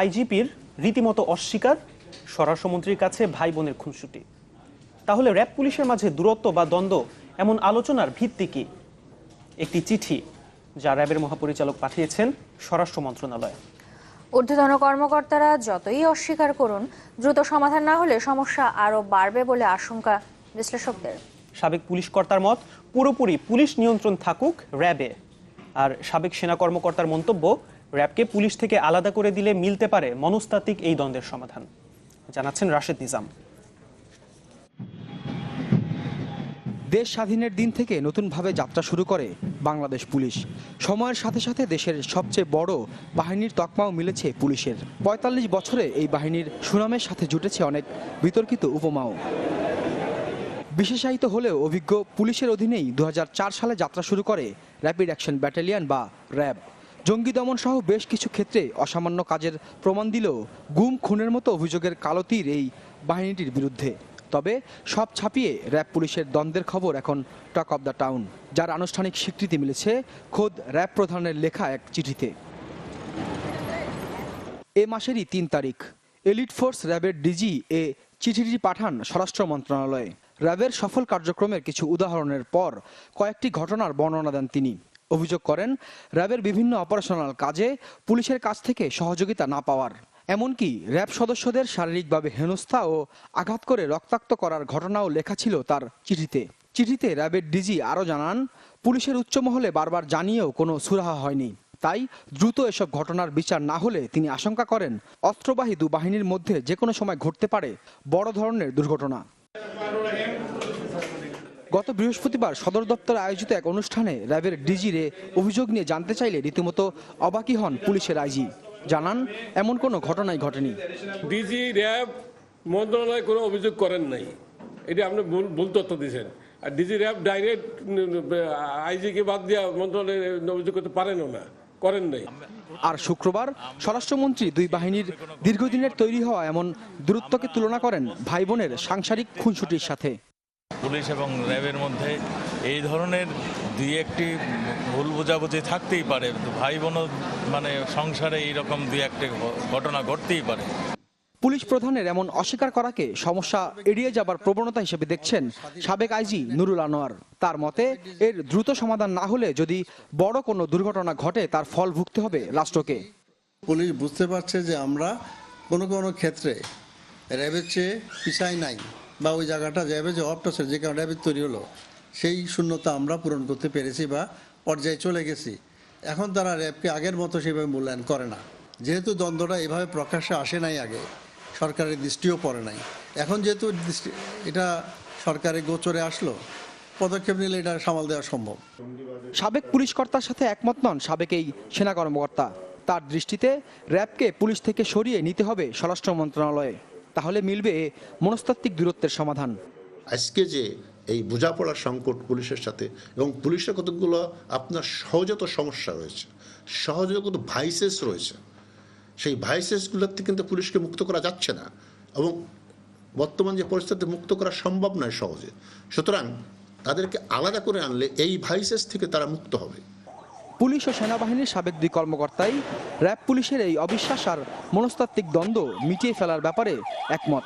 আইজিপির রীতিমতো অস্বীকার স্বরাষ্ট্রমন্ত্রীর কাছে ভাই বোনের খুনসুটি। তাহলে র্যাব পুলিশের মাঝে দূরত্ব বা দ্বন্দ্ব এমন আলোচনার ভিত্তি কি? একটি চিঠি যা র্যাবের মহাপরিচালক পাঠিয়েছেন স্বরাষ্ট্র মন্ত্রণালয়। ঊর্ধ্বতন কর্মকর্তারা যতই অস্বীকার করুন দ্রুত সমাধান না হলে সমস্যা আরও বাড়বে বলে আশঙ্কা বিশ্লেষকদের। সাবেক পুলিশ কর্তার মত পুরোপুরি পুলিশ নিয়ন্ত্রণ থাকুক র্যাবে। আর সাবেক সেনা কর্মকর্তার মন্তব্য র্যাবকে পুলিশ থেকে আলাদা করে দিলে মিলতে পারে মনস্তাত্ত্বিক এই দ্বন্দ্বের সমাধান। জানাচ্ছেন রাশেদ নিজাম। দেশ স্বাধীনের দিন থেকে নতুনভাবে যাত্রা শুরু করে বাংলাদেশ পুলিশ। সময়ের সাথে সাথে দেশের সবচেয়ে বড় বাহিনীর তকমাও মিলেছে পুলিশের। পঁয়তাল্লিশ বছরে এই বাহিনীর সুনামের সাথে জুটেছে অনেক বিতর্কিত উপমাও। বিশেষায়িত হলেও অভিজ্ঞ পুলিশের অধীনেই দু হাজার চার সালে যাত্রা শুরু করে র্যাপিড অ্যাকশন ব্যাটালিয়ন বা র্যাব। জঙ্গি দমন সহ বেশ কিছু ক্ষেত্রে অসামান্য কাজের প্রমাণ দিলেও গুম, খুনের মতো অভিযোগের কালতির এই বাহিনীটির বিরুদ্ধে। তবে সব ছাপিয়ে র্যাব পুলিশের দ্বন্দ্বের খবর এখন টক অব দ্য টাউন, যার আনুষ্ঠানিক স্বীকৃতি মিলেছে খোদ র্যাব প্রধানের লেখা এক চিঠিতে। এ মাসেরই তিন তারিখ। এলিট ফোর্স র্যাবের ডিজি এ চিঠিটি পাঠান স্বরাষ্ট্র মন্ত্রণালয়ে। র্যাবের সফল কার্যক্রমের কিছু উদাহরণের পর কয়েকটি ঘটনার বর্ণনা দেন তিনি। অভিযোগ করেন, র্যাবের বিভিন্ন অপারেশনাল কাজে পুলিশের কাছ থেকে সহযোগিতা না পাওয়ার। এমনকি র্যাব সদস্যদের শারীরিকভাবে হেনস্থা ও আঘাত করে রক্তাক্ত করার ঘটনাও লেখা ছিল তার চিঠিতে। চিঠিতে র্যাবের ডিজি আরও জানান, পুলিশের উচ্চ মহলে বারবার জানিয়েও কোনো সুরাহা হয়নি। তাই দ্রুত এসব ঘটনার বিচার না হলে তিনি আশঙ্কা করেন, অস্ত্রবাহী দু বাহিনীর মধ্যে যে কোনো সময় ঘটতে পারে বড় ধরনের দুর্ঘটনা। গত বৃহস্পতিবার সদর দপ্তরে আয়োজিত এক অনুষ্ঠানে র্যাবের ডিজিরে অভিযোগ নিয়ে জানতে চাইলে রীতিমতো অবাকি হন পুলিশের আইজি। জানান এমন কোনো ঘটনাই ঘটেনি। ডিজি র্যাব মন্ত্রণালয় কোনো অভিযোগ করেন নাই। এটা আপনি ভুল ভুল তথ্য দিয়েছেন। আর ডিজি র্যাব ডাইরেক্ট আইজিকে বাদ দিয়া মন্ত্রণালয়ে অভিযোগ করতে পারেনও না করেন নাই। আর শুক্রবার স্বরাষ্ট্রমন্ত্রী দুই বাহিনীর দীর্ঘদিনের তৈরি হওয়া এমন দূরত্বকে তুলনা করেন ভাই বোনের সাংসারিক খুনসুটির সাথে। পুলিশ এবং র্যাবের মধ্যে এই ধরনের দুই একটি ভুল বোঝাবুঝি থাকতেই পারে। ভাই বোনও মানে সংসারে এইরকম দুই একটি ঘটনা ঘটতেই পারে। পুলিশ প্রধানের এমন অস্বীকার করাকে সমস্যা এড়িয়ে যাবার প্রবণতা হিসেবে দেখছেন সাবেক আইজি নুরুল আনোয়ার। তার মতে এর দ্রুত সমাধান না হলে যদি বড় কোনো দুর্ঘটনা ঘটে তার ফল ভুগতে হবে রাষ্ট্রকে। পুলিশ বুঝতে পারছে যে আমরা কোনো কোনো ক্ষেত্রে র্যাবের চেয়ে পিছাই নাই। বা ওই জায়গাটা র্যাবে যে অপটাসের যে কারণে র্যাবের তৈরি হলো, সেই শূন্যতা আমরা পূরণ করতে পেরেছি বা পর্যায়ে চলে গেছি। এখন তারা র্যাবকে আগের মতো সেভাবে মূল্যায়ন করে না। যেহেতু দ্বন্দ্বটা এভাবে প্রকাশ্যে আসে নাই আগে, সরকারের দৃষ্টিও পড়ে নাই। এখন যেহেতু এটা সরকারের গোচরে আসলো, পদক্ষেপ নিলে এটা সামাল দেওয়া সম্ভব। সাবেক পুলিশ কর্তার সাথে একমত নন সাবেক এই সেনা কর্মকর্তা। তার দৃষ্টিতে র্যাবকে পুলিশ থেকে সরিয়ে নিতে হবে স্বরাষ্ট্র মন্ত্রণালয়ে। তাহলে মিলবে মনস্তাত্ত্বিক দূরত্বের সমাধান। আজকে যে এই বোঝাপড়ার সংকট পুলিশের সাথে এবং পুলিশের কতগুলো আপনার সহজাত সমস্যা রয়েছে, সহজাত ভাইসেস রয়েছে, সেই ভাইসেসগুলোর থেকে কিন্তু পুলিশকে মুক্ত করা যাচ্ছে না এবং বর্তমান যে পরিস্থিতি মুক্ত করা সম্ভব নয় সহজে। সুতরাং তাদেরকে আলাদা করে আনলে এই ভাইসেস থেকে তারা মুক্ত হবে। পুলিশ ও সেনাবাহিনীর সাবেক দুই কর্মকর্তাই র্যাব পুলিশের এই অবিশ্বাস আর মনস্তাত্ত্বিক দ্বন্দ্ব মিটিয়ে ফেলার ব্যাপারে একমত।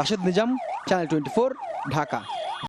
Rashed Nizam channel twenty Dhaka.